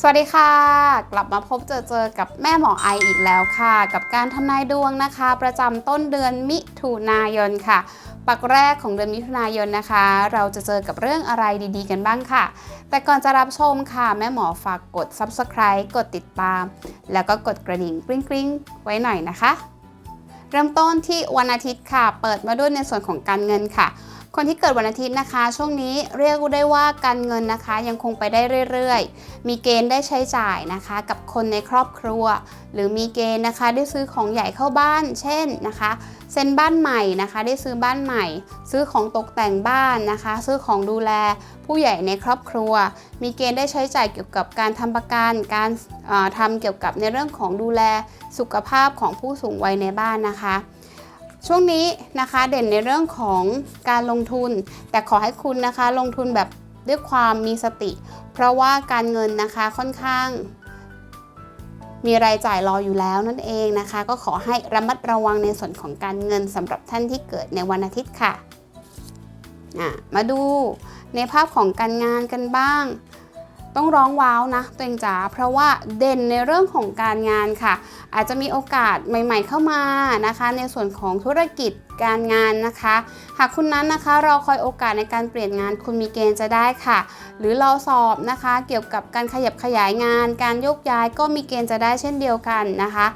สวัสดีค่ะ กลับมาพบเจอเจอกับแม่หมอไออีกแล้วค่ะ กับการทำนายดวงนะคะ ประจำต้นเดือนมิถุนายนค่ะ ปักแรกของเดือนมิถุนายนนะคะ เราจะเจอกับเรื่องอะไรดีๆกันบ้างค่ะ แต่ก่อนจะรับชมค่ะ แม่หมอฝากกด subscribe กดติดตาม แล้วก็กดกระดิ่งกริ๊งๆ ไว้หน่อยนะคะ เริ่มต้นที่วันอาทิตย์ค่ะ เปิดมาด้วยในส่วนของการเงินค่ะ คนที่เกิดวันอาทิตย์นะคะ ช่วงนี้เรียกได้ว่าการเงินนะคะ ยังคงไปได้เรื่อยๆ มีเกณฑ์ได้ใช้จ่ายนะคะ กับคนในครอบครัว หรือมีเกณฑ์นะคะได้ซื้อของใหญ่เข้าบ้าน เช่นนะคะเซ็นบ้านใหม่นะคะ ได้ซื้อบ้านใหม่ ซื้อของตกแต่งบ้านนะคะ ซื้อของดูแลผู้ใหญ่ในครอบครัว มีเกณฑ์ได้ใช้จ่ายเกี่ยวกับการทำประกันการเอ่อทำเกี่ยวกับในเรื่องของดูแลสุขภาพของผู้สูงวัยในบ้านนะคะ ช่วงนี้นะคะเด่นในเรื่องของการลงทุน แต่ขอให้คุณนะคะลงทุนแบบด้วยความมีสติ เพราะว่าการเงินนะคะค่อนข้าง มีรายจ่ายรออยู่แล้วนั่นเองนะคะ ก็ขอให้ระมัดระวังในส่วนของการเงินสำหรับท่านที่เกิดในวันอาทิตย์ค่ะะมาดูในภาพของการงานกันบ้าง ต้องร้องว้าวนะตัวเองจ๋าเพราะว่าเด่นในเรื่องของการงานค่ะ อาจจะมีโอกาสใหม่ ๆ เข้ามานะคะ ในส่วนของธุรกิจการงานนะคะ หากคุณนั้นนะคะรอคอยโอกาสในการเปลี่ยนงานคุณมีเกณฑ์จะได้ค่ะ หรือรอสอบนะคะ เกี่ยวกับการขยับขยายงาน การโยกย้ายก็มีเกณฑ์จะได้เช่นเดียวกันนะคะ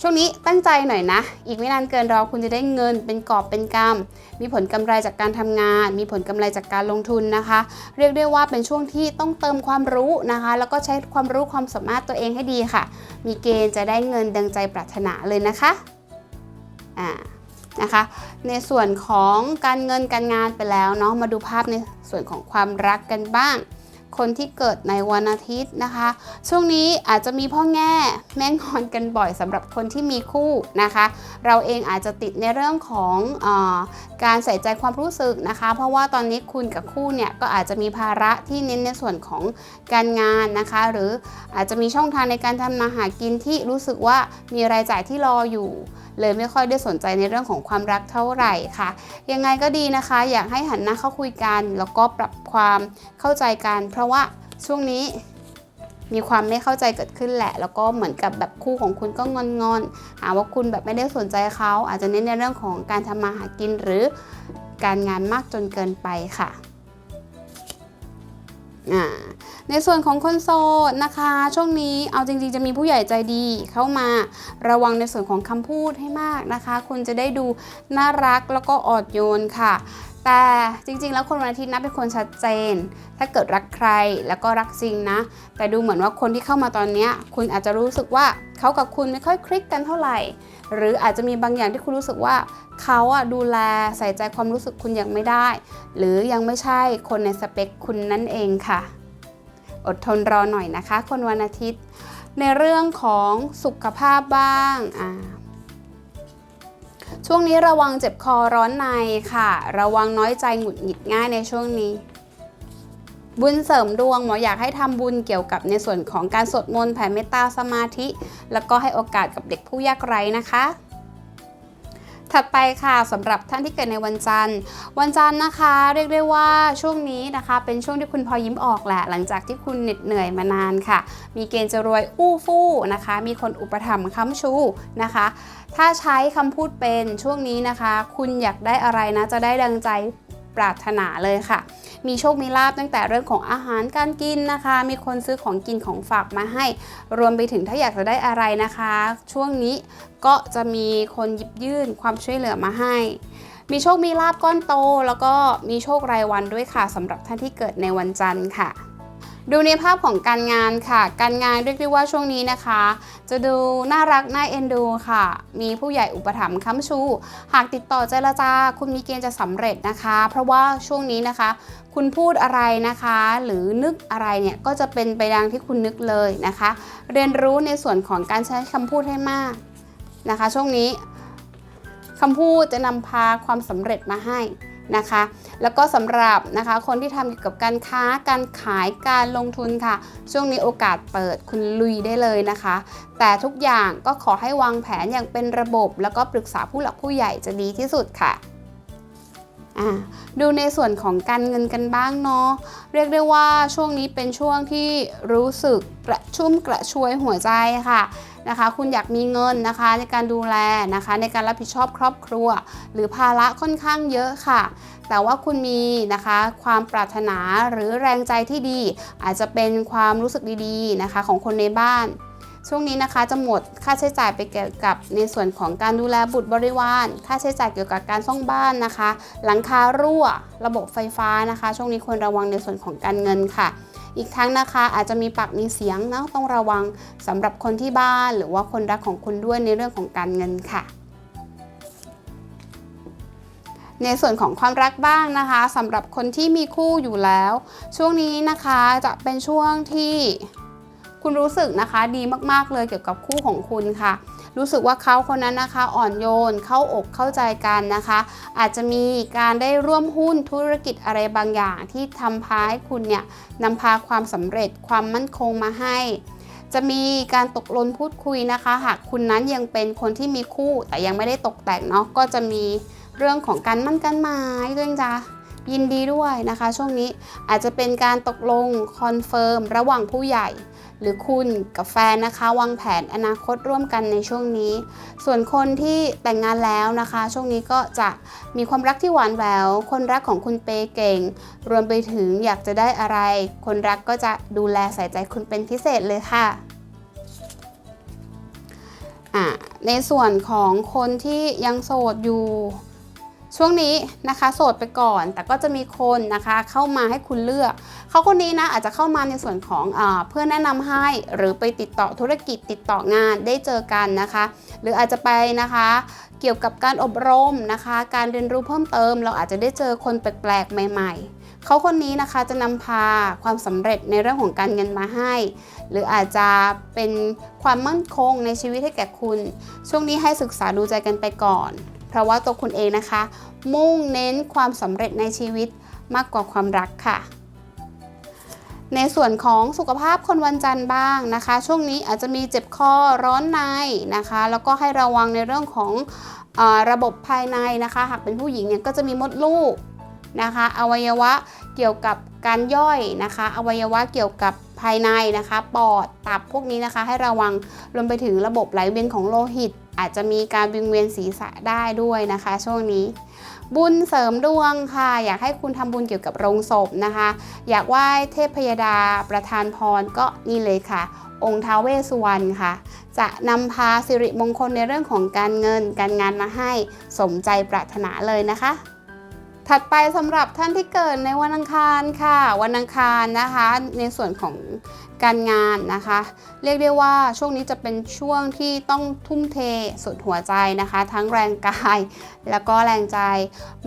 ช่วงนี้ตั้งใจหน่อยนะ อีกไม่นานเกินรอคุณจะได้เงินเป็นกอบเป็นกำมีผลกำไรจากการทำงาน มีผลกำไรจากการลงทุนนะคะ เรียกได้ว่าเป็นช่วงที่ต้องเติมความรู้นะคะ แล้วก็ใช้ความรู้ความสามารถตัวเองให้ดีค่ะ มีเกณฑ์จะได้เงินดังใจปรารถนาเลยนะคะอ่านะคะ ในส่วนของการเงินการงานไปแล้วเนาะมาดูภาพในส่วนของความรักกันบ้าง คนที่เกิดในวันอาทิตย์นะคะ ช่วงนี้อาจจะมีพ่อแง่แม่งอนกันบ่อยสำหรับคนที่มีคู่นะคะ เราเองอาจจะติดในเรื่องของออการใส่ใจความรู้สึกนะคะ เพราะว่าตอนนี้คุณกับคู่เนี่ยก็อาจจะมีภาระที่เน้นในส่วนของการงานนะคะ หรืออาจจะมีช่องทางในการทำมาหากินที่รู้สึกว่ามีรายจ่ายที่รออยู่เลยไม่ค่อยได้สนใจในเรื่องของความรักเท่าไหร่ค่ะ ยังไงก็ดีนะคะ อยากให้หันหน้าเข้าคุยกัน แล้วก็ปรับความเข้าใจกันเพราะราะว่าช่วงนี้มีความไม่เข้าใจเกิดขึ้นแหละ แล้วก็เหมือนกับแบบคู่ของคุณก็งอนงอนๆหาว่าคุณแบบไม่ได้สนใจเขา อาจจะเน้นในเรื่องของการทำมาหากินหรือการงานมากจนเกินไปค่ะในส่วนของคนโสดนะคะ ช่วงนี้เอาจริงๆจะมีผู้ใหญ่ใจดีเข้ามาระวังในส่วนของคำพูดให้มากนะคะ คุณจะได้ดูน่ารักแล้วก็อ่อนโยนค่ะ แต่จริงๆ แล้วคนวันอาทิตย์นะเป็นคนชัดเจน ถ้าเกิดรักใครแล้วก็รักจริงนะ แต่ดูเหมือนว่าคนที่เข้ามาตอนนี้คุณอาจจะรู้สึกว่าเขากับคุณไม่ค่อยคลิกกันเท่าไหร่ หรืออาจจะมีบางอย่างที่คุณรู้สึกว่าเขาอะดูแลใส่ใจความรู้สึกคุณยังไม่ได้ หรือยังไม่ใช่คนในสเปคคุณนั่นเองค่ะ อดทนรอหน่อยนะคะ คนวันอาทิตย์ ในเรื่องของสุขภาพบ้างอ่า ช่วงนี้ระวังเจ็บคอร้อนในค่ะ ระวังน้อยใจหงุดหงิดง่ายในช่วงนี้ บุญเสริมดวงหมออยากให้ทำบุญเกี่ยวกับในส่วนของการสวดมนต์แผ่เมตตาสมาธิ แล้วก็ให้โอกาสกับเด็กผู้ยากไร้นะคะ ถัดไปค่ะสำหรับท่านที่เกิดในวันจันทร์ วันจันทร์นะคะ เรียกได้ว่าช่วงนี้นะคะ เป็นช่วงที่คุณพอยิ้มออกแหละ หลังจากที่คุณเหน็ดเหนื่อยมานานค่ะ มีเกณฑ์จะรวยอู้ฟู่นะคะ มีคนอุปถัมภ์ค้ำชูนะคะ ถ้าใช้คำพูดเป็นช่วงนี้นะคะ คุณอยากได้อะไรนะจะได้ดังใจ ปรารถนาเลยค่ะ มีโชค มีลาบตั้งแต่เรื่องของอาหารการกินนะคะ มีคนซื้อของกินของฝากมาให้ รวมไปถึงถ้าอยากจะได้อะไรนะคะ ช่วงนี้ก็จะมีคนหยิบยื่นความช่วยเหลือมาให้ มีโชค มีลาบก้อนโต แล้วก็มีโชครายวันด้วยค่ะสำหรับท่านที่เกิดในวันจันทร์ค่ะ ดูในภาพของการงานค่ะ การงานเรียกได้ว่าช่วงนี้นะคะ จะดูน่ารักน่าเอ็นดูค่ะ มีผู้ใหญ่อุปถัมภ์ค้ำชู หากติดต่อเจรจาคุณมีเกณฑ์จะสำเร็จนะคะ เพราะว่าช่วงนี้นะคะ คุณพูดอะไรนะคะ หรือนึกอะไรเนี่ยก็จะเป็นไปดังที่คุณนึกเลยนะคะ เรียนรู้ในส่วนของการใช้คำพูดให้มากนะคะ ช่วงนี้คำพูดจะนำพาความสำเร็จมาให้ นะคะ แล้วก็สำหรับนะคะคนที่ทำเกี่ยวกับการค้าการขายการลงทุนค่ะ ช่วงนี้โอกาสเปิดคุณลุยได้เลยนะคะ แต่ทุกอย่างก็ขอให้วางแผนอย่างเป็นระบบ แล้วก็ปรึกษาผู้หลักผู้ใหญ่จะดีที่สุดค่ะดูในส่วนของการเงินกันบ้างเนาะเรียกได้ว่าช่วงนี้เป็นช่วงที่รู้สึกกระชุ่มกระชวยหัวใจค่ะ นะคะ คุณอยากมีเงินนะคะในการดูแลนะคะ ในการรับผิดชอบครอบครัว หรือภาระค่อนข้างเยอะค่ะ แต่ว่าคุณมีนะคะความปรารถนาหรือแรงใจที่ดี อาจจะเป็นความรู้สึกดีๆนะคะของคนในบ้านช่วงนี้นะคะจะหมดค่าใช้จ่ายไปเกี่ยวกับในส่วนของการดูแลบุตรบริวาร ค่าใช้จ่ายเกี่ยวกับการซ่อมบ้านนะคะ หลังคารั่ว ระบบไฟฟ้านะคะ ช่วงนี้ควรระวังในส่วนของการเงินค่ะ อีกทั้งนะคะอาจจะมีปากมีเสียงนะต้องระวังสำหรับคนที่บ้าน หรือว่าคนรักของคุณด้วยในเรื่องของการเงินค่ะในส่วนของความรักบ้างนะคะสำหรับคนที่มีคู่อยู่แล้ว ช่วงนี้นะคะจะเป็นช่วงที่คุณรู้สึกนะคะดีมากๆเลยเกี่ยวกับคู่ของคุณค่ะ รู้สึกว่าเขาคนนั้นนะคะ อ่อนโยนเข้าอกเข้าใจกันนะคะ อาจจะมีการได้ร่วมหุ้นธุรกิจอะไรบางอย่าง ที่ทำพาให้คุณเนี่ยนำพาความสำเร็จความมั่นคงมาให้ จะมีการตกลงพูดคุยนะคะ หากคุณนั้นยังเป็นคนที่มีคู่แต่ยังไม่ได้ตกแต่งเนาะก็จะมีเรื่องของการมั่นกันหมายด้วยจ้ะยินดีด้วยนะคะ ช่วงนี้อาจจะเป็นการตกลงคอนเฟิร์มระหว่างผู้ใหญ่ หรือคุณกับแฟนนะคะ วางแผนอนาคตร่วมกันในช่วงนี้ ส่วนคนที่แต่งงานแล้วนะคะ ช่วงนี้ก็จะมีความรักที่หวานแหวว คนรักของคุณเปย์เก่ง รวมไปถึงอยากจะได้อะไร คนรักก็จะดูแลใส่ใจคุณเป็นพิเศษเลยค่ะอะในส่วนของคนที่ยังโสดอยู่ ช่วงนี้นะคะโสดไปก่อน แต่ก็จะมีคนนะคะเข้ามาให้คุณเลือก เขาคนนี้นะอาจจะเข้ามาในส่วนของอเพื่อแนะนำให้หรือไปติดต่อธุรกิจติดต่องานได้เจอกันนะคะ หรืออาจจะไปนะคะเกี่ยวกับการอบรมนะคะ การเรียนรู้เพิ่มเติม เราอาจจะได้เจอคนแปลกๆ ใหม่ๆเขาคนนี้นะคะจะนำพาความสำเร็จในเรื่องของการเงินมาให้ หรืออาจจะเป็นความมั่นคงในชีวิตให้แก่คุณ ช่วงนี้ให้ศึกษาดูใจกันไปก่อน เพราะว่าตัวคุณเองนะคะ มุ่งเน้นความสำเร็จในชีวิตมากกว่าความรักค่ะ ในส่วนของสุขภาพคนวันจันทร์บ้างนะคะ ช่วงนี้อาจจะมีเจ็บคอร้อนในนะคะ แล้วก็ให้ระวังในเรื่องของอระบบภายในนะคะ หากเป็นผู้หญิงเนี่ยก็จะมีมดลูกนะคะ อวัยวะเกี่ยวกับการย่อยนะคะ อวัยวะเกี่ยวกับภายในนะคะ ปอด ตับพวกนี้นะคะ ให้ระวังรวมไปถึงระบบไหลเวียนของโลหิต อาจจะมีการวิงเวียนศีรษะได้ด้วยนะคะ ช่วงนี้ บุญเสริมดวงค่ะ อยากให้คุณทำบุญเกี่ยวกับโรงศพนะคะ อยากไหว้เทพพยดาประธานพรก็นี่เลยค่ะ องค์ท้าวเวสสุวรรณค่ะ จะนำพาสิริมงคลในเรื่องของการเงินการงานมาให้สมใจปรารถนาเลยนะคะถัดไปสำหรับท่านที่เกิดในวันอังคารค่ะ วันอังคารนะคะ ในส่วนของ การงานนะคะ เรียกได้ว่าช่วงนี้จะเป็นช่วงที่ต้องทุ่มเทสุดหัวใจนะคะ ทั้งแรงกายแล้วก็แรงใจ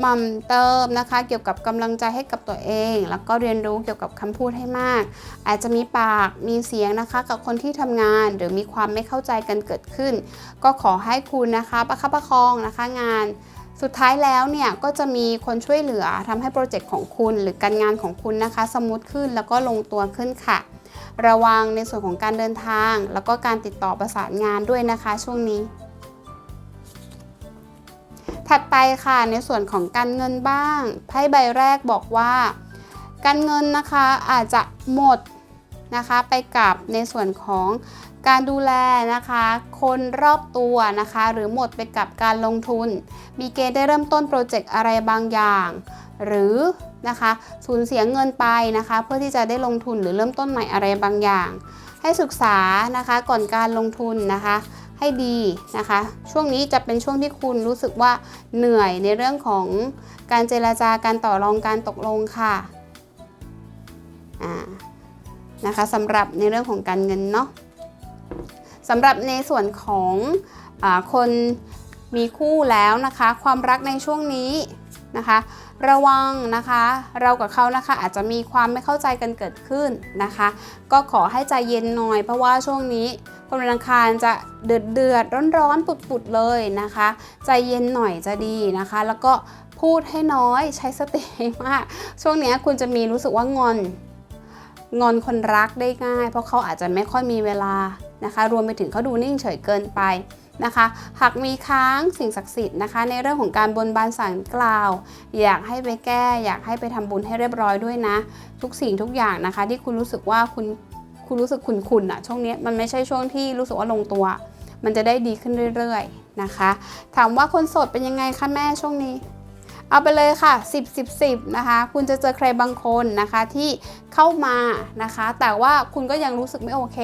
มั่นเติมนะคะ เกี่ยวกับกำลังใจให้กับตัวเอง แล้วก็เรียนรู้เกี่ยวกับคำพูดให้มาก อาจจะมีปากมีเสียงนะคะ กับคนที่ทำงานหรือมีความไม่เข้าใจกันเกิดขึ้น ก็ขอให้คุณนะคะประคับประคองนะคะงานสุดท้ายแล้วเนี่ยก็จะมีคนช่วยเหลือทำให้โปรเจกต์ของคุณหรือการงานของคุณนะคะ สมูทขึ้นแล้วก็ลงตัวขึ้นค่ะ ระวังในส่วนของการเดินทาง แล้วก็การติดต่อประสานงานด้วยนะคะช่วงนี้ ถัดไปค่ะในส่วนของการเงินบ้างไพ่ใบแรกบอกว่า การเงินนะคะอาจจะหมดนะคะไปกับในส่วนของการดูแลนะคะ คนรอบตัวนะคะ หรือหมดไปกับการลงทุน มีเกณฑ์ได้เริ่มต้นโปรเจกต์อะไรบางอย่าง หรือ นะคะสูญเสียเงินไปนะคะ เพื่อที่จะได้ลงทุนหรือเริ่มต้นใหม่อะไรบางอย่าง ให้ศึกษานะคะก่อนการลงทุนนะคะ ให้ดีนะคะ ช่วงนี้จะเป็นช่วงที่คุณรู้สึกว่าเหนื่อยในเรื่องของการเจราจาการต่อรองการตกลงค่ะนะคะสำหรับในเรื่องของการเงินเนาะสำหรับในส่วนของอคนมีคู่แล้วนะคะ ความรักในช่วงนี้นะคะ ระวังนะคะ เรากับเขานะคะอาจจะมีความไม่เข้าใจกันเกิดขึ้นนะคะ ก็ขอให้ใจเย็นหน่อย เพราะว่าช่วงนี้คนวันอังคารจะเดือดเดือดร้อนร้อนๆปุดเลยนะคะ ใจเย็นหน่อยจะดีนะคะ แล้วก็พูดให้น้อยใช้สติมาก ช่วงนี้คุณจะมีรู้สึกว่างอนงอนคนรักได้ง่าย เพราะเขาอาจจะไม่ค่อยมีเวลานะคะ รวมไปถึงเขาดูนิ่งเฉยเกินไป นะคะ หากมีค้างสิ่งศักดิ์สิทธิ์นะคะ ในเรื่องของการบนบานสารกล่าว อยากให้ไปแก้ อยากให้ไปทำบุญให้เรียบร้อยด้วยนะ ทุกสิ่งทุกอย่างนะคะ ที่คุณรู้สึกว่าคุณคุณรู้สึกขุนๆอะช่วงนี้มันไม่ใช่ช่วงที่รู้สึกว่าลงตัว มันจะได้ดีขึ้นเรื่อยๆนะคะ ถามว่าคนโสดเป็นยังไงคะแม่ช่วงนี้ เอาไปเลยค่ะ 10 10 10นะคะ คุณจะเจอใครบางคนนะคะที่เข้ามานะคะ แต่ว่าคุณก็ยังรู้สึกไม่โอเค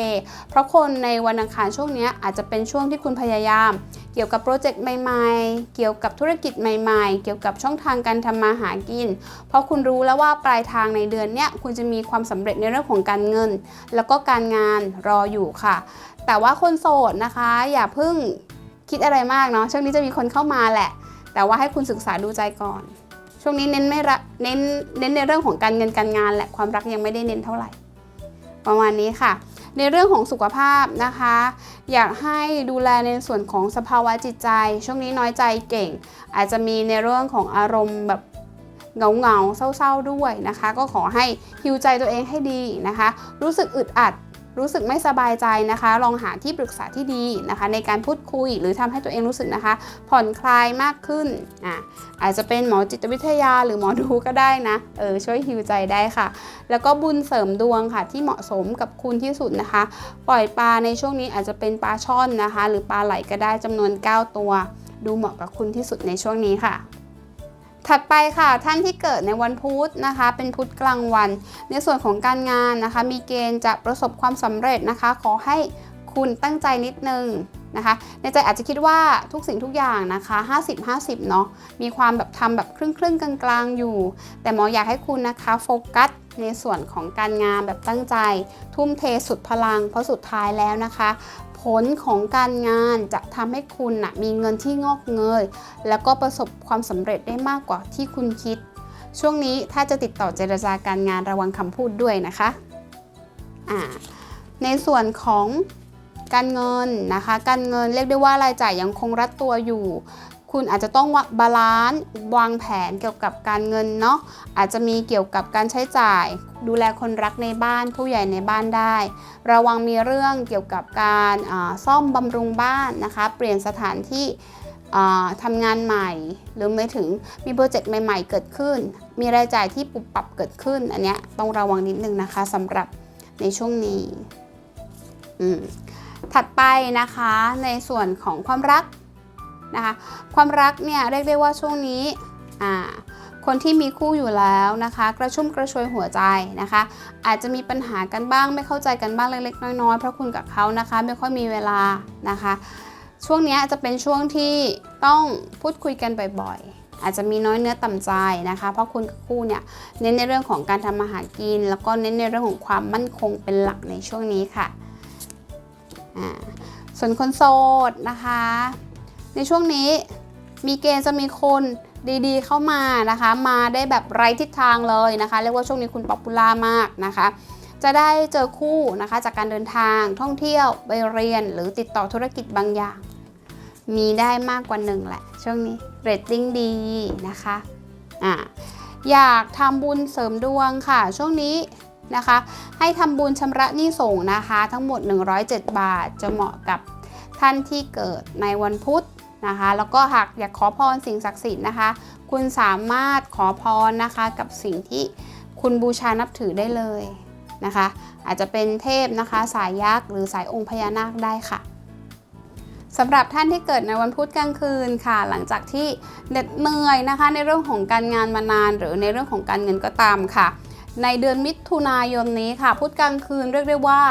เพราะคนในวันอังคารช่วงนี้อาจจะเป็นช่วงที่คุณพยายาม เกี่ยวกับโปรเจกต์ใหม่ๆ เกี่ยวกับธุรกิจใหม่ๆ เกี่ยวกับช่องทางการทำมาหากิน เพราะคุณรู้แล้วว่าปลายทางในเดือนนี้คุณจะมีความสำเร็จในเรื่องของการเงิน แล้วก็การงานรออยู่ค่ะ แต่ว่าคนโสดนะคะ อย่าเพิ่งคิดอะไรมากเนาะช่วงนี้จะมีคนเข้ามาแหละ แต่ว่าให้คุณศึกษาดูใจก่อน ช่วงนี้เน้นไม่ระเน้นเน้นในเรื่องของการเงินการงานแหละความรักยังไม่ได้เน้นเท่าไหร่ ประมาณนี้ค่ะ ในเรื่องของสุขภาพนะคะ อยากให้ดูแลในส่วนของสภาวะจิตใจ ช่วงนี้น้อยใจเก่ง อาจจะมีในเรื่องของอารมณ์แบบเหงาเงาๆเศร้าๆด้วยนะคะ ก็ขอให้ฮิวใจตัวเองให้ดีนะคะ รู้สึกอึดอัด รู้สึกไม่สบายใจนะคะ ลองหาที่ปรึกษาที่ดีนะคะ ในการพูดคุยหรือทำให้ตัวเองรู้สึกนะคะ ผ่อนคลายมากขึ้นอะอาจจะเป็นหมอจิตวิทยาหรือหมอดูก็ได้นะเออช่วยฮิวใจได้ค่ะ แล้วก็บุญเสริมดวงค่ะ ที่เหมาะสมกับคุณที่สุดนะคะ ปล่อยปลาในช่วงนี้อาจจะเป็นปลาช่อนนะคะ หรือปลาไหลก็ได้จำนวน 9 ตัว ดูเหมาะกับคุณที่สุดในช่วงนี้ค่ะ ถัดไปค่ะท่านที่เกิดในวันพุธนะคะ เป็นพุธกลางวัน ในส่วนของการงานนะคะ มีเกณฑ์จะประสบความสำเร็จนะคะ ขอให้คุณตั้งใจนิดนึง นะคะ ในใจอาจจะคิดว่าทุกสิ่งทุกอย่างนะคะ 50-50 เนาะมีความแบบทำแบบครึ่งครึ่งกลางๆอยู่ แต่หมออยากให้คุณนะคะโฟกัสในส่วนของการงานแบบตั้งใจ ทุ่มเทสุดพลัง เพราะสุดท้ายแล้วนะคะ ผลของการงานจะทำให้คุณนะมีเงินที่งอกเงย แล้วก็ประสบความสำเร็จได้มากกว่าที่คุณคิด ช่วงนี้ถ้าจะติดต่อเจรจาการงานระวังคำพูดด้วยนะคะในส่วนของ การเงินนะคะ การเงินเรียกได้ว่ารายจ่ายยังคงรัดตัวอยู่ คุณอาจจะต้องบาลานซ์วางแผนเกี่ยวกับการเงินเนาะอาจจะมีเกี่ยวกับการใช้จ่าย ดูแลคนรักในบ้านผู้ใหญ่ในบ้านได้ ระวังมีเรื่องเกี่ยวกับการซ่อมบำรุงบ้านนะคะ เปลี่ยนสถานที่ทำงานใหม่ หรือไม่ถึงมีโปรเจกต์ใหม่ ๆ เกิดขึ้น มีรายจ่ายที่ปุบปรับเกิดขึ้น อันเนี้ยต้องระวังนิดนึงนะคะสำหรับในช่วงนี้อืม ถัดไปนะคะในส่วนของความรักนะคะความรักเนี่ยเรียกได้ว่าช่วงนี้คนที่มีคู่อยู่แล้วนะคะ กระชุ่มกระชวยหัวใจนะคะ อาจจะมีปัญหากันบ้างไม่เข้าใจกันบ้างเล็กๆน้อยๆเพราะคุณกับเขานะคะไม่ค่อยมีเวลานะคะ ช่วงนี้จะเป็นช่วงที่ต้องพูดคุยกันบ่อยๆ อาจจะมีน้อยเนื้อต่ำใจนะคะ เพราะคุณกับคู่เนี่ยเน้นในเรื่องของการทำมาหากิน แล้วก็เน้นในเรื่องของความมั่นคงเป็นหลักในช่วงนี้ค่ะ ส่วนคนโสดนะคะ ในช่วงนี้มีเกณฑ์จะมีคนดีๆ เข้ามานะคะ มาได้แบบไร้ทิศทางเลยนะคะ เรียกว่าช่วงนี้คุณป๊อปปูล่ามากนะคะ จะได้เจอคู่นะคะจากการเดินทางท่องเที่ยวไปเรียนหรือติดต่อธุรกิจบางอย่าง มีได้มากกว่าหนึ่งแหละ ช่วงนี้เรตติ้งดีนะคะอ่าอยากทำบุญเสริมดวงค่ะ ช่วงนี้ นะคะ ให้ทำบุญชำระหนี้ส่งนะคะ ทั้งหมด 107 บาทจะเหมาะกับท่านที่เกิดในวันพุธนะคะ แล้วก็หากอยากขอพรสิ่งศักดิ์สิทธิ์นะคะ คุณสามารถขอพรนะคะกับสิ่งที่คุณบูชานับถือได้เลยนะคะ อาจจะเป็นเทพนะคะ สายยักษ์หรือสายองค์พญานาคได้ค่ะสำหรับท่านที่เกิดในวันพุธกลางคืนค่ะ หลังจากที่เหน็ดเหนื่อยนะคะ ในเรื่องของการงานมานาน หรือในเรื่องของการเงินก็ตามค่ะ ในเดือนมิถุนายนนี้ค่ะ พุธกลางคืนเรียกได้ว่า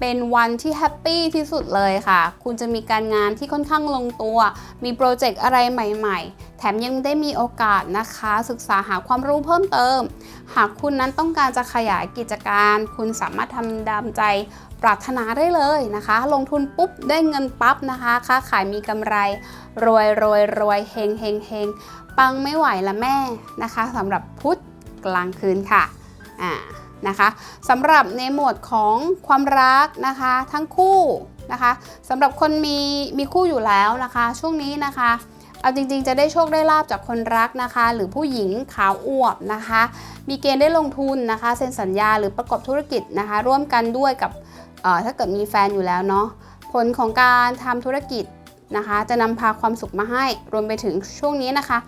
เป็นวันที่แฮปปี้ที่สุดเลยค่ะ คุณจะมีการงานที่ค่อนข้างลงตัว มีโปรเจกต์อะไรใหม่ๆ แถมยังได้มีโอกาสนะคะ ศึกษาหาความรู้เพิ่มเติม หากคุณนั้นต้องการจะขยายกิจการ คุณสามารถทำดามใจปรารถนาได้เลยนะคะ ลงทุนปุ๊บได้เงินปั๊บนะคะ ค้าขายมีกำไร รวยรวยรวยเฮงเฮงเฮงปังไม่ไหวละแม่นะคะสำหรับพุธกลางคืนค่ะ อ่านะคะสำหรับในหมวดของความรักนะคะทั้งคู่นะคะสำหรับคนมีมีคู่อยู่แล้วนะคะ ช่วงนี้นะคะเอาจริงๆ จะได้โชคได้ลาบจากคนรักนะคะ หรือผู้หญิงขาวอวบนะคะ มีเกณฑ์ได้ลงทุนนะคะเซ็นสัญญาหรือประกอบธุรกิจนะคะ ร่วมกันด้วยกับถ้าเกิดมีแฟนอยู่แล้วเนาะผลของการทำธุรกิจนะคะ จะนำพาความสุขมาให้รวมไปถึงช่วงนี้นะคะ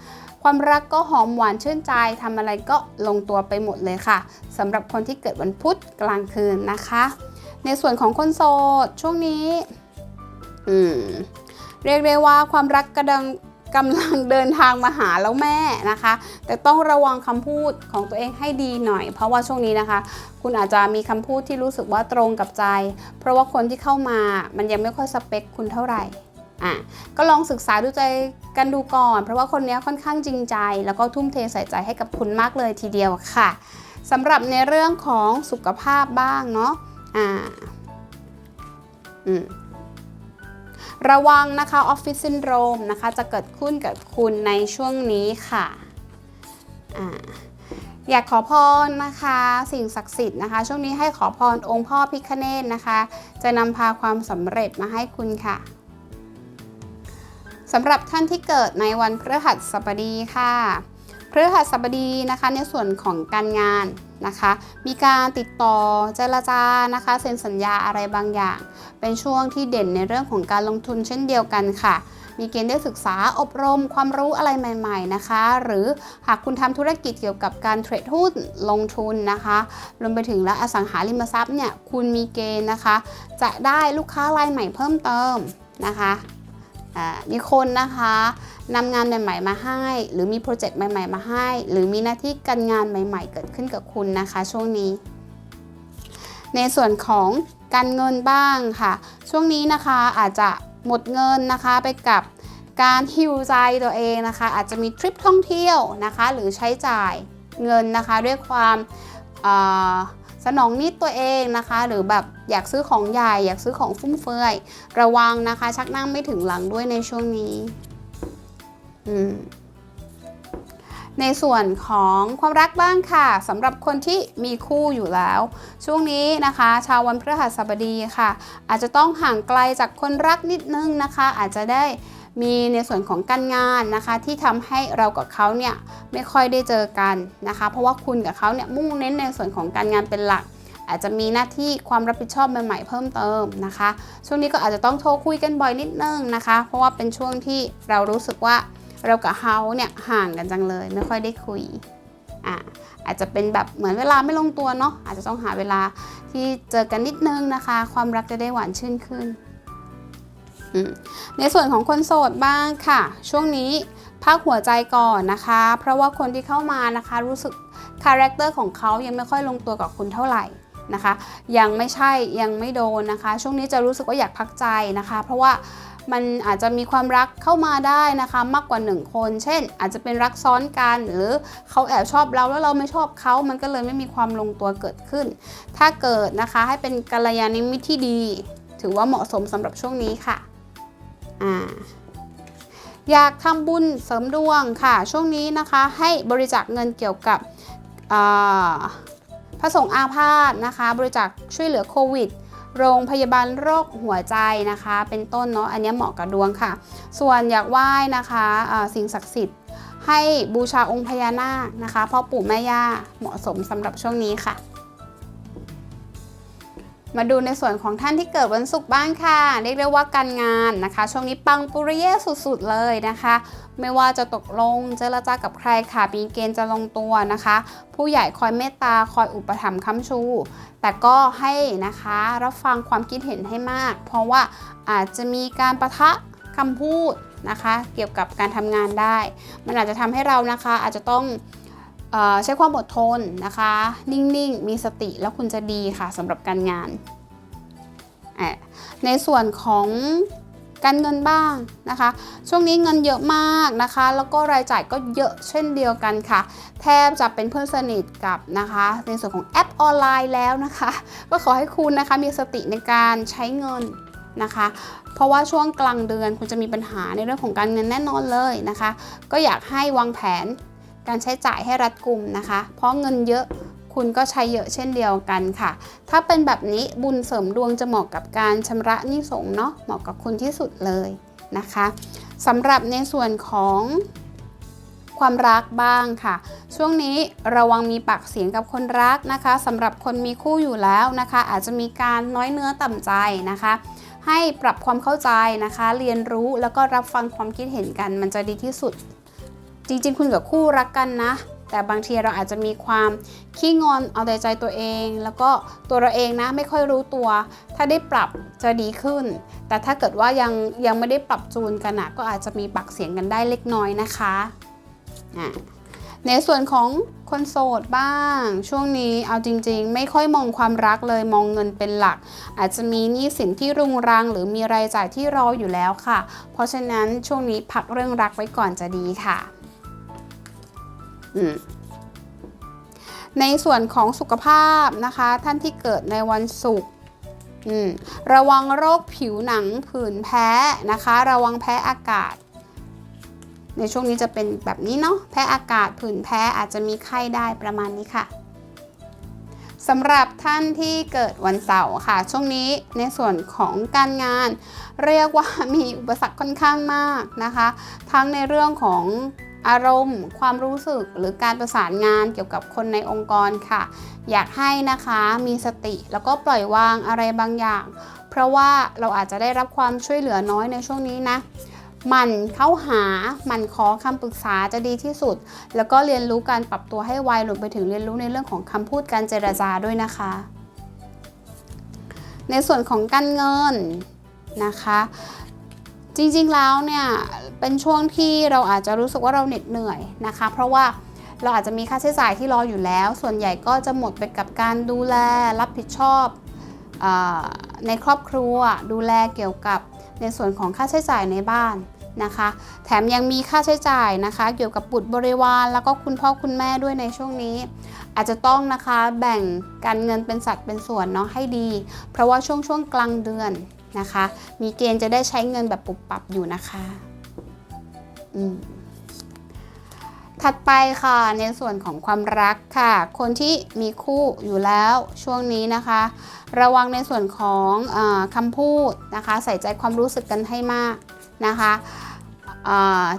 ความรักก็หอมหวานชื่นใจทำอะไรก็ลงตัวไปหมดเลยค่ะสำหรับคนที่เกิดวันพุธกลางคืนนะคะ ในส่วนของคนโสดช่วงนี้อืมเรียกได้ว่าความรักกระดังกำลังเดินทางมาหาแล้วแม่นะคะ แต่ต้องระวังคำพูดของตัวเองให้ดีหน่อย เพราะว่าช่วงนี้นะคะ คุณอาจจะมีคำพูดที่รู้สึกว่าตรงกับใจ เพราะว่าคนที่เข้ามามันยังไม่ค่อยสเปคคุณเท่าไหร่ อะก็ลองศึกษาดูใจกันดูก่อน เพราะว่าคนนี้ค่อนข้างจริงใจ แล้วก็ทุ่มเทใส่ใจให้กับคุณมากเลยทีเดียวค่ะสำหรับในเรื่องของสุขภาพบ้างเนาะอ่าอืมระวังนะคะออฟฟิศซินโดรมนะคะจะเกิดขึ้นกับคุณในช่วงนี้ค่ะอาอยากขอพรนะคะ สิ่งศักดิ์สิทธิ์นะคะ ช่วงนี้ให้ขอพรองค์พ่อพิคเนตนะคะ จะนำพาความสำเร็จมาให้คุณค่ะ สำหรับท่านที่เกิดในวันพฤหัสบดีค่ะพฤหัสบดีนะคะในส่วนของการงานนะคะ มีการติดต่อเจรจานะคะเซ็นสัญญาอะไรบางอย่าง เป็นช่วงที่เด่นในเรื่องของการลงทุนเช่นเดียวกันค่ะ มีเกณฑ์ได้ศึกษาอบรมความรู้อะไรใหม่ๆนะคะ หรือหากคุณทำธุรกิจเกี่ยวกับการเทรดหุ้นลงทุนนะคะรวมไปถึงและอสังหาริมทรัพย์เนี่ยคุณมีเกณฑ์นะคะ จะได้ลูกค้ารายใหม่เพิ่มเติมนะคะ มีคนนะคะนำงานใหม่ ๆ มาให้ หรือมีโปรเจกต์ใหม่ ๆ มาให้ หรือมีหน้าที่การงานใหม่ ๆ เกิดขึ้นกับคุณนะคะ ช่วงนี้ ในส่วนของการเงินบ้างค่ะ ช่วงนี้นะคะอาจจะหมดเงินนะคะไปกับการฮิวใจตัวเองนะคะ อาจจะมีทริปท่องเที่ยวนะคะ หรือใช้จ่ายเงินนะคะด้วยความอ สนองนิดตัวเองนะคะ หรือแบบอยากซื้อของใหญ่ อยากซื้อของฟุ่มเฟือย ระวังนะคะ ชักนั่งไม่ถึงหลังด้วยในช่วงนี้อืมในส่วนของความรักบ้างค่ะสำหรับคนที่มีคู่อยู่แล้ว ช่วงนี้นะคะ ชาววันพฤหัสบดีค่ะ อาจจะต้องห่างไกลจากคนรักนิดนึงนะคะ อาจจะได้ มีในส่วนของการงานนะคะที่ทำให้เรากับเขาเนี่ยไม่ค่อยได้เจอกันนะคะ เพราะว่าคุณกับเขาเนี่ยมุ่งเน้นในส่วนของการงานเป็นหลัก อาจจะมีหน้าที่ความรับผิดชอบใหม่ๆเพิ่มเติมนะคะ ช่วงนี้ก็อาจจะต้องโทรคุยกันบ่อยนิดนึงนะคะ เพราะว่าเป็นช่วงที่เรารู้สึกว่าเรากับเขาเนี่ยห่างกันจังเลย ไม่ค่อยได้คุยอะอาจจะเป็นแบบเหมือนเวลาไม่ลงตัวเนาะอาจจะต้องหาเวลาที่เจอกันนิดนึงนะคะ ความรักจะได้หวานชื่นขึ้น ในส่วนของคนโสดบ้างค่ะ ช่วงนี้พักหัวใจก่อนนะคะ เพราะว่าคนที่เข้ามานะคะรู้สึกคาแรคเตอร์ของเขายังไม่ค่อยลงตัวกับคุณเท่าไหร่นะคะ ยังไม่ใช่ยังไม่โดนนะคะ ช่วงนี้จะรู้สึกว่าอยากพักใจนะคะ เพราะว่ามันอาจจะมีความรักเข้ามาได้นะคะ มากกว่า 1 คน เช่น อาจจะเป็นรักซ้อนกัน หรือเขาแอบชอบเราแล้วเราไม่ชอบเขามันก็เลยไม่มีความลงตัวเกิดขึ้น ถ้าเกิดนะคะให้เป็นกัลยาณมิตรที่ดี ถือว่าเหมาะสมสำหรับช่วงนี้ค่ะ อ่าอยากทำบุญเสริมดวงค่ะ ช่วงนี้นะคะให้บริจาคเงินเกี่ยวกับพระสงฆ์อาพาธนะคะ บริจาคช่วยเหลือโควิด โรงพยาบาลโรคหัวใจนะคะ เป็นต้นเนาะอันนี้เหมาะกับดวงค่ะ ส่วนอยากไหว้นะคะสิ่งศักดิ์สิทธิ์ให้บูชาองค์พญานาคนะคะพ่อปู่แม่ย่าเหมาะสมสำหรับช่วงนี้ค่ะ มาดูในส่วนของท่านที่เกิดวันศุกร์บ้างค่ะ เรียกได้ว่าการงานนะคะ ช่วงนี้ปังปุริเย่สุดๆเลยนะคะ ไม่ว่าจะตกลงเจรจากับใครค่ะมีเกณฑ์จะลงตัวนะคะ ผู้ใหญ่คอยเมตตาคอยอุปถัมภ์ค้ำชู แต่ก็ให้นะคะรับฟังความคิดเห็นให้มาก เพราะว่าอาจจะมีการประทะคำพูดนะคะ เกี่ยวกับการทำงานได้ มันอาจจะทำให้เรานะคะอาจจะต้อง ใช้ความอดทนนะคะ นิ่งๆ มีสติแล้วคุณจะดีค่ะสำหรับการงานอะในส่วนของการเงินบ้างนะคะ ช่วงนี้เงินเยอะมากนะคะ แล้วก็รายจ่ายก็เยอะเช่นเดียวกันค่ะ แทบจะเป็นเพื่อนสนิทกับนะคะ ในส่วนของแอปออนไลน์แล้วนะคะ ก็ขอให้คุณนะคะมีสติในการใช้เงินนะคะ เพราะว่าช่วงกลางเดือนคุณจะมีปัญหาในเรื่องของการเงินแน่นอนเลยนะคะ ก็อยากให้วางแผน การใช้จ่ายให้รัดกุมนะคะ เพราะเงินเยอะคุณก็ใช้เยอะเช่นเดียวกันค่ะ ถ้าเป็นแบบนี้บุญเสริมดวงจะเหมาะกับการชำระหนี้สงเนาะเหมาะกับคุณที่สุดเลยนะคะสำหรับในส่วนของความรักบ้างค่ะ ช่วงนี้ระวังมีปากเสียงกับคนรักนะคะสำหรับคนมีคู่อยู่แล้วนะคะ อาจจะมีการน้อยเนื้อต่ำใจนะคะ ให้ปรับความเข้าใจนะคะ เรียนรู้แล้วก็รับฟังความคิดเห็นกันมันจะดีที่สุด จริง ๆ คุณกับคู่รักกันนะ แต่บางทีเราอาจจะมีความขี้งอนเอาแต่ใจตัวเอง แล้วก็ตัวเราเองนะไม่ค่อยรู้ตัว ถ้าได้ปรับจะดีขึ้น แต่ถ้าเกิดว่ายังยังไม่ได้ปรับจูนกันนะก็อาจจะมีปากเสียงกันได้เล็กน้อยนะคะอะในส่วนของคนโสดบ้าง ช่วงนี้เอาจริงๆ ไม่ค่อยมองความรักเลยมองเงินเป็นหลัก อาจจะมีหนี้สินที่รุงรัง หรือมีรายจ่ายที่รออยู่แล้วค่ะ เพราะฉะนั้นช่วงนี้พักเรื่องรักไว้ก่อนจะดีค่ะ ในส่วนของสุขภาพนะคะ ท่านที่เกิดในวันศุกร์ระวังโรคผิวหนังผื่นแพ้นะคะ ระวังแพ้อากาศ ในช่วงนี้จะเป็นแบบนี้เนาะแพ้อากาศผื่นแพ้อาจจะมีไข้ได้ประมาณนี้ค่ะสำหรับท่านที่เกิดวันเสาร์ค่ะ ช่วงนี้ในส่วนของการงาน เรียกว่ามีอุปสรรคค่อนข้างมากนะคะ ทั้งในเรื่องของ อารมณ์ ความรู้สึกหรือการประสานงานเกี่ยวกับคนในองค์กรค่ะ อยากให้นะคะมีสติแล้วก็ปล่อยวางอะไรบางอย่าง เพราะว่าเราอาจจะได้รับความช่วยเหลือน้อยในช่วงนี้นะมันเข้าหา มันขอคำปรึกษาจะดีที่สุด แล้วก็เรียนรู้การปรับตัวให้ไวรวมไปถึงเรียนรู้ในเรื่องของคำพูดการเจรจาด้วยนะคะ ในส่วนของการเงินนะคะ จริงๆแล้วเนี่ยเป็นช่วงที่เราอาจจะรู้สึกว่าเราเหน็ดเหนื่อยนะคะ เพราะว่าเราอาจจะมีค่าใช้จ่ายที่รออยู่แล้ว ส่วนใหญ่ก็จะหมดไปกับการดูแลรับผิดชอบอในครอบครัว ดูแลเกี่ยวกับในส่วนของค่าใช้จ่ายในบ้านนะคะ แถมยังมีค่าใช้จ่ายนะคะ เกี่ยวกับบุตรบริวาร แล้วก็คุณพ่อคุณแม่ด้วยในช่วงนี้ อาจจะต้องนะคะแบ่งการเงินเป็นสัดเป็นส่วนเนาะให้ดี เพราะว่าช่วงช่วงกลางเดือน นะคะ มีเกณฑ์จะได้ใช้เงินแบบปุบปับอยู่นะคะอืมถัดไปค่ะในส่วนของความรักค่ะ คนที่มีคู่อยู่แล้วช่วงนี้นะคะ ระวังในส่วนของอคำพูดนะคะ ใส่ใจความรู้สึกกันให้มากนะคะ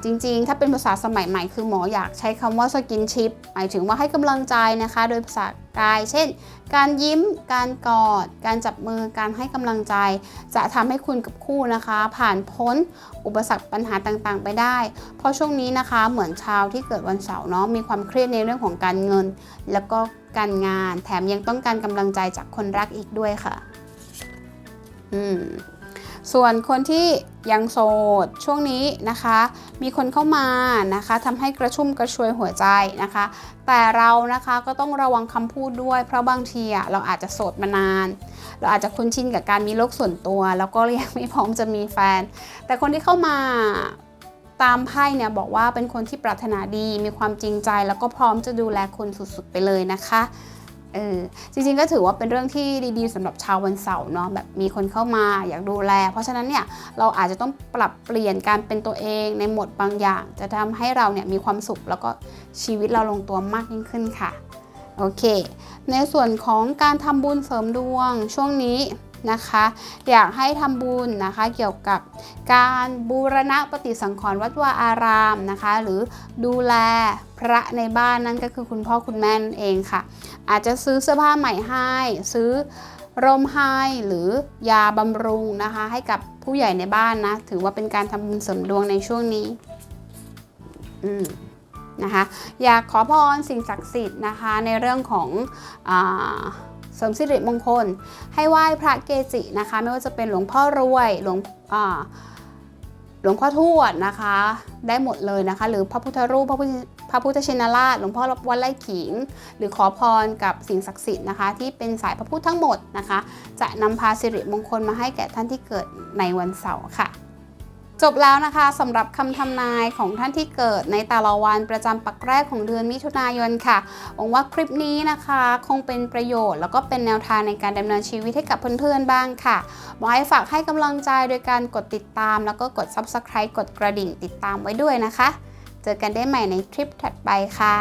จริงๆ ถ้าเป็นภาษาสมัยใหม่คือหมออยากใช้คำว่าสกินชิพหมายถึงว่าให้กำลังใจนะคะ โดยภาษากาย เช่น การยิ้ม การกอด การจับมือ การให้กำลังใจ จะทำให้คุณกับคู่นะคะ ผ่านพ้นอุปสรรคปัญหาต่างๆ ไปได้ เพราะช่วงนี้นะคะ เหมือนชาวที่เกิดวันเสาร์เนาะมีความเครียดในเรื่องของการเงิน แล้วก็การงาน แถมยังต้องการกำลังใจจากคนรักอีกด้วยค่ะ อืม ส่วนคนที่ยังโสดช่วงนี้นะคะ มีคนเข้ามานะคะทำให้กระชุ่มกระชวยหัวใจนะคะ แต่เรานะคะก็ต้องระวังคำพูดด้วย เพราะบางทีอะเราอาจจะโสดมานาน เราอาจจะคุ้นชินกับการมีโลกส่วนตัว แล้วก็ยังไม่พร้อมจะมีแฟน แต่คนที่เข้ามาตามไพ่เนี่ยบอกว่าเป็นคนที่ปรารถนาดีมีความจริงใจ แล้วก็พร้อมจะดูแลคนสุดๆไปเลยนะคะ เออจริงๆก็ถือว่าเป็นเรื่องที่ดีๆสำหรับชาววันเสาร์เนาะแบบมีคนเข้ามาอยากดูแล เพราะฉะนั้นเนี่ยเราอาจจะต้องปรับเปลี่ยนการเป็นตัวเองในหมดบางอย่าง จะทำให้เราเนี่ยมีความสุขแล้วก็ชีวิตเราลงตัวมากยิ่งขึ้นค่ะโอเค ในส่วนของการทำบุญเสริมดวงช่วงนี้ นะคะ อยากให้ทำบุญนะคะเกี่ยวกับการบูรณะปฏิสังขรณ์วัดวาอารามนะคะ หรือดูแลพระในบ้านนั่นก็คือคุณพ่อคุณแม่นั่นเองค่ะ อาจจะซื้อเสื้อผ้าใหม่ให้ซื้อร่มให้หรือยาบำรุงนะคะ ให้กับผู้ใหญ่ในบ้านนะ ถือว่าเป็นการทำบุญเสริมดวงในช่วงนี้อืมนะคะ อยากขอพรสิ่งศักดิ์สิทธิ์นะคะในเรื่องของอา เสริมสิริมงคล ให้ไหว้พระเกจินะคะ ไม่ว่าจะเป็นหลวงพ่อรวยหลวงหลวงพ่อทวดนะคะ ได้หมดเลยนะคะ หรือพระพุทธรูปพระพุทธพระพุทธชินราชหลวงพ่อวัดไร่ขิง หรือขอพรกับสิ่งศักดิ์สิทธิ์นะคะ ที่เป็นสายพระพุทธทั้งหมดนะคะ จะนำพาสิริมงคลมาให้แก่ท่านที่เกิดในวันเสาร์ค่ะ จบแล้วนะคะสำหรับคำทำนายของท่านที่เกิดในแต่ละวันประจำปักแรกของเดือนมิถุนายนค่ะหวังว่าคลิปนี้นะคะ คงเป็นประโยชน์ แล้วก็เป็นแนวทางในการดำเนินชีวิตให้กับเพื่อนๆบ้างค่ะหมอให้ฝากให้กำลังใจโดยการกดติดตาม แล้วก็กด Subscribe กดกระดิ่งติดตามไว้ด้วยนะคะ เจอกันได้ใหม่ในคลิปถัดไปค่ะ